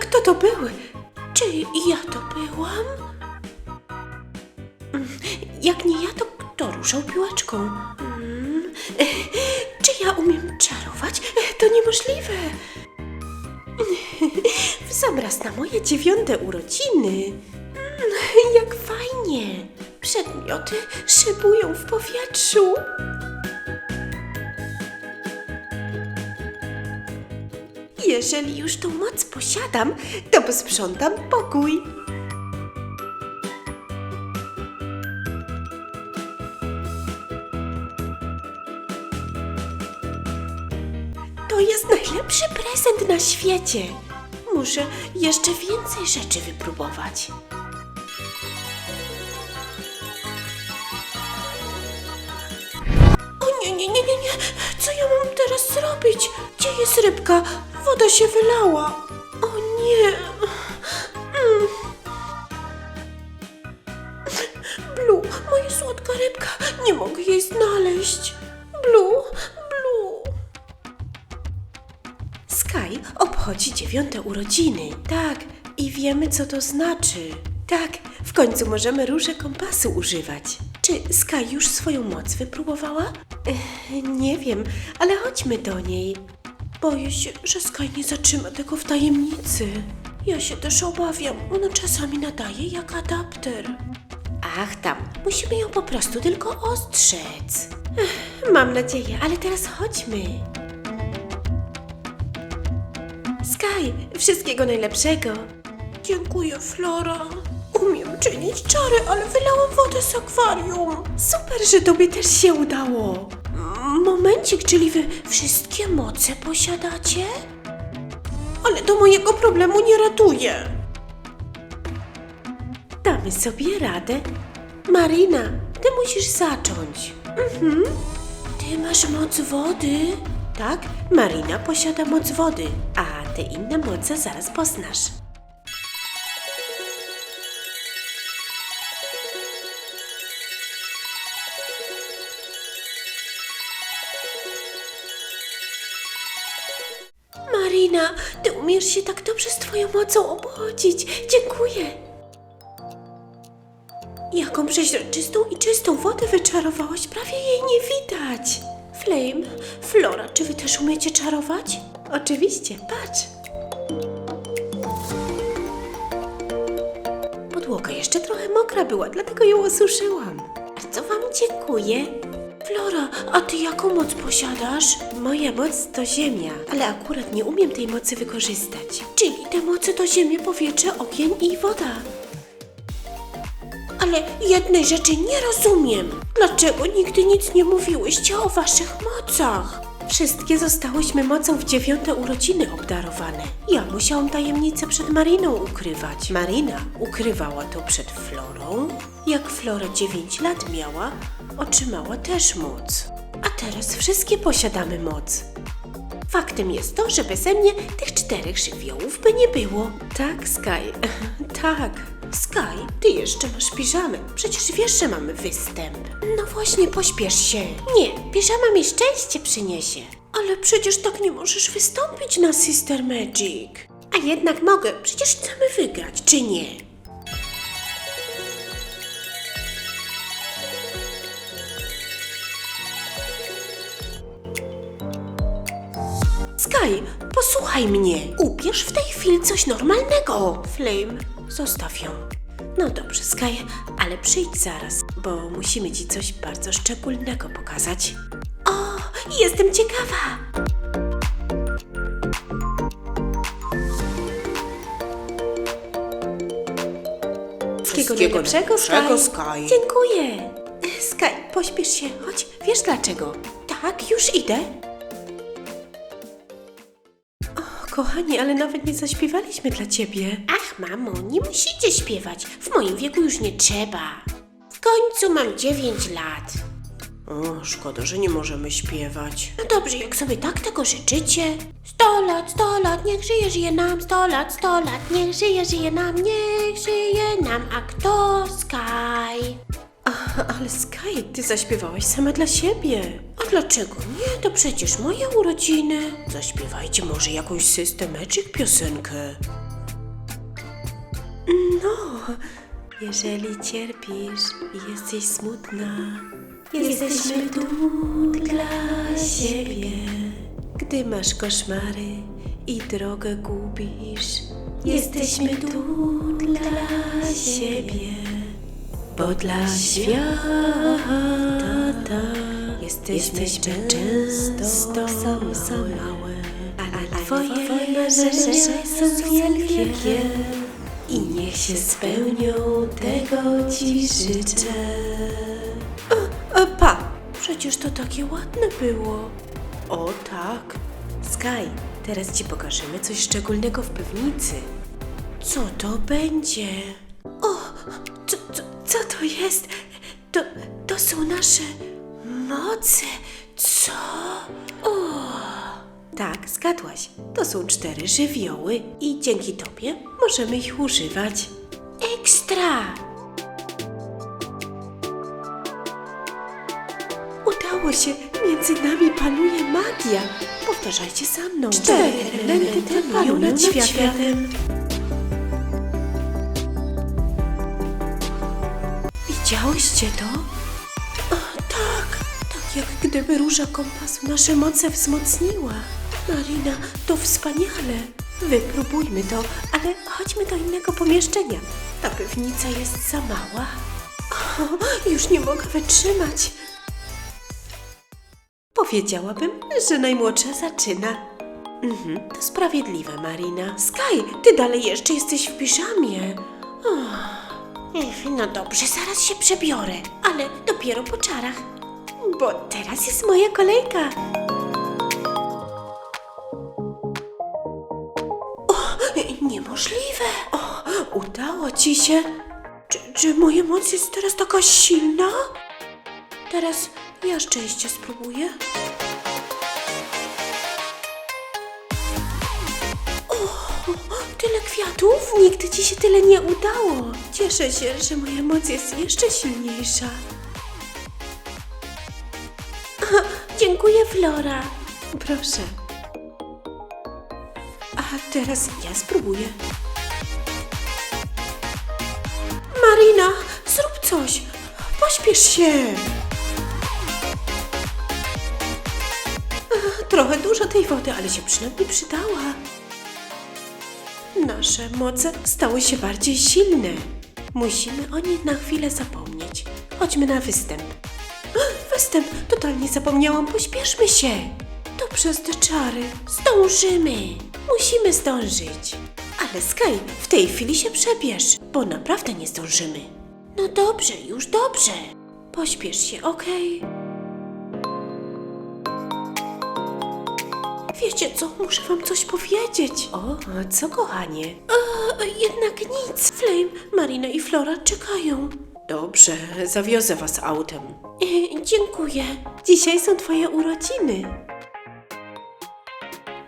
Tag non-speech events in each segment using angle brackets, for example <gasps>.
Kto to był? Czy ja to byłam? Mm, Jak nie ja, to kto ruszał piłaczką? Mm, <laughs> Czy ja umiem czarować? To niemożliwe. <laughs> W sam raz na moje dziewiąte urodziny. Mm, Jak fajnie. Przedmioty szybują w powietrzu. Jeżeli już tą moc posiadam, to posprzątam pokój. To jest najlepszy prezent na świecie. Muszę jeszcze więcej rzeczy wypróbować. O nie, nie, nie, nie, nie. Co ja mam teraz zrobić? Gdzie jest rybka? Woda się wylała. O nie. Mm. Blue, moja słodka rybka. Nie mogę jej znaleźć. Blue, Blue. Sky obchodzi dziewiąte urodziny. Tak, i wiemy, co to znaczy. Tak, w końcu możemy róże kompasu używać. Czy Sky już swoją moc wypróbowała? Ech, nie wiem, ale chodźmy do niej. Boję się, że Sky nie zatrzyma tego w tajemnicy. Ja się też obawiam. Ona czasami nadaje jak adapter. Ach tam, musimy ją po prostu tylko ostrzec. Ech, mam nadzieję, ale teraz chodźmy. Sky, wszystkiego najlepszego. Dziękuję, Flora. Umiem czynić czary, ale wylałam wodę z akwarium. Super, że tobie też się udało. Momencik, czyli wy wszystkie moce posiadacie? Ale to mojego problemu nie ratuje. Damy sobie radę. Marina, ty musisz zacząć. Mhm. Ty masz moc wody? Tak, Marina posiada moc wody, a te inne moce zaraz poznasz. Umiesz się tak dobrze z twoją mocą obchodzić. Dziękuję. Jaką przeźroczystą i czystą wodę wyczarowałaś, prawie jej nie widać. Flame, Flora, czy wy też umiecie czarować? Oczywiście, patrz. Podłoga jeszcze trochę mokra była, dlatego ją osuszyłam. Bardzo wam dziękuję. A ty jaką moc posiadasz? Moja moc to ziemia, ale akurat nie umiem tej mocy wykorzystać. Czyli te moce to ziemia, powietrze, ogień i woda. Ale jednej rzeczy nie rozumiem. Dlaczego nigdy nic nie mówiłyście o waszych mocach? Wszystkie zostałyśmy mocą w dziewiąte urodziny obdarowane. Ja musiałam tajemnicę przed Mariną ukrywać. Marina ukrywała to przed Florą. Jak Flora 9 lat miała, otrzymała też moc. A teraz wszystkie posiadamy moc. Faktem jest to, że beze mnie tych czterech żywiołów by nie było. Tak, Sky. <laughs> tak. Sky, ty jeszcze masz piżamę. Przecież wiesz, że mamy występ. No właśnie, pośpiesz się. Nie, piżama mi szczęście przyniesie. Ale przecież tak nie możesz wystąpić na Sister Magic. A jednak mogę, przecież chcemy wygrać, czy nie? Sky, posłuchaj mnie. Ubierz w tej chwili coś normalnego. Flame, zostaw ją. No dobrze, Sky, ale przyjdź zaraz, bo musimy ci coś bardzo szczególnego pokazać. O, jestem ciekawa. Wszystkiego najlepszego, Sky. Sky. Dziękuję. Sky, pośpiesz się, chodź. Wiesz dlaczego? Tak, już idę. Kochani, ale nawet nie zaśpiewaliśmy dla ciebie. Ach, mamo, nie musicie śpiewać. W moim wieku już nie trzeba. W końcu mam 9 lat. O, szkoda, że nie możemy śpiewać. No dobrze, jak sobie tak tego życzycie. Sto lat, sto lat, niech żyje, żyje nam. Sto lat, sto lat, niech żyje, żyje nam. Niech żyje nam. A kto? Sky. Ale Sky, ty zaśpiewałaś sama dla siebie. A dlaczego nie? To przecież moje urodziny. Zaśpiewajcie może jakąś System Magic piosenkę. No, jeżeli cierpisz i jesteś smutna, jesteśmy tu dla siebie. Gdy masz koszmary i drogę gubisz, jesteśmy tu dla siebie. Bo dla świata jesteśmy, często za małe, ale twoje marzenia są wielkie i niech się spełnią, tego ci życzę. A, pa, przecież to takie ładne było. O tak. Sky, teraz ci pokażemy coś szczególnego w piwnicy. Co to będzie? O, co, co to jest? To, to są nasze moce. Co? O! Tak, zgadłaś. To są cztery żywioły i dzięki tobie możemy ich używać. Ekstra! Udało się! Między nami panuje magia! Powtarzajcie za mną. Cztery elementy panują nad światem. Widziałyście to? O, tak! Tak jak gdyby róża kompasu nasze moce wzmocniła. Marina, to wspaniale! Wypróbujmy to, ale chodźmy do innego pomieszczenia. Ta pewnica jest za mała. O, już nie mogę wytrzymać. Powiedziałabym, że najmłodsza zaczyna. Mhm, to sprawiedliwe, Marina. Sky, ty dalej jeszcze jesteś w piżamie. Ech, no dobrze, zaraz się przebiorę, ale dopiero po czarach. Bo teraz jest moja kolejka. O, niemożliwe. Udało ci się. Czy, czy moja moc jest teraz taka silna? Teraz ja szczęście spróbuję. Tyle kwiatów? Nigdy ci się tyle nie udało. Cieszę się, że moja moc jest jeszcze silniejsza. Dziękuję, Flora. Proszę. A teraz ja spróbuję. Marina, zrób coś. Pośpiesz się. Trochę dużo tej wody, ale się przynajmniej przydała. Nasze moce stały się bardziej silne. Musimy o nich na chwilę zapomnieć. Chodźmy na występ. <gasps> Występ! Totalnie zapomniałam, pośpieszmy się! To przez te czary. Zdążymy! Musimy zdążyć. Ale Sky, w tej chwili się przebierz, bo naprawdę nie zdążymy. No dobrze, już dobrze. Pośpiesz się, okej? Wiecie co, muszę wam coś powiedzieć. O, co kochanie? A, jednak nic. Flame, Marina i Flora czekają. Dobrze, zawiozę was autem. E, dziękuję. Dzisiaj są twoje urodziny.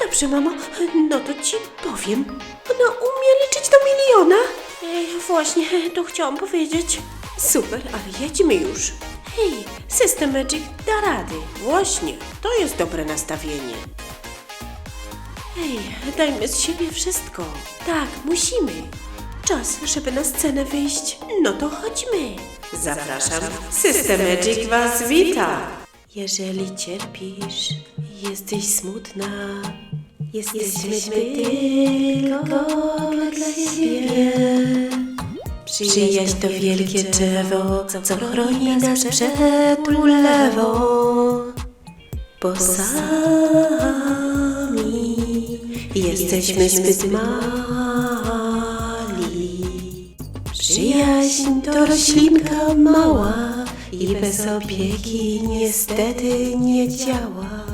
Dobrze, mamo, no to ci powiem. Ona umie liczyć do miliona. E, właśnie, to chciałam powiedzieć. Super, ale jedźmy już. Hej, System Magic da rady. Właśnie, to jest dobre nastawienie. Hej, dajmy z siebie wszystko. Tak, musimy. Czas, żeby na scenę wyjść. No to chodźmy. Zapraszam. System Magic was wita. Jeżeli cierpisz, jesteś smutna, jesteśmy tylko dla siebie. Przyjaźń to wielkie drzewo, co chroni nas przed ulewą. Bo sami jesteśmy zbyt mali. Przyjaźń to roślinka mała i bez opieki niestety nie działa.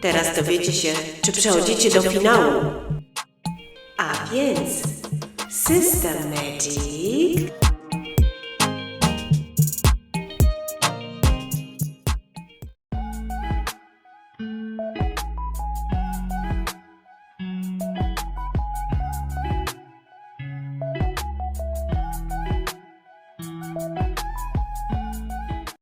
Teraz dowiecie się, czy przechodzicie do finału. A więc System Magic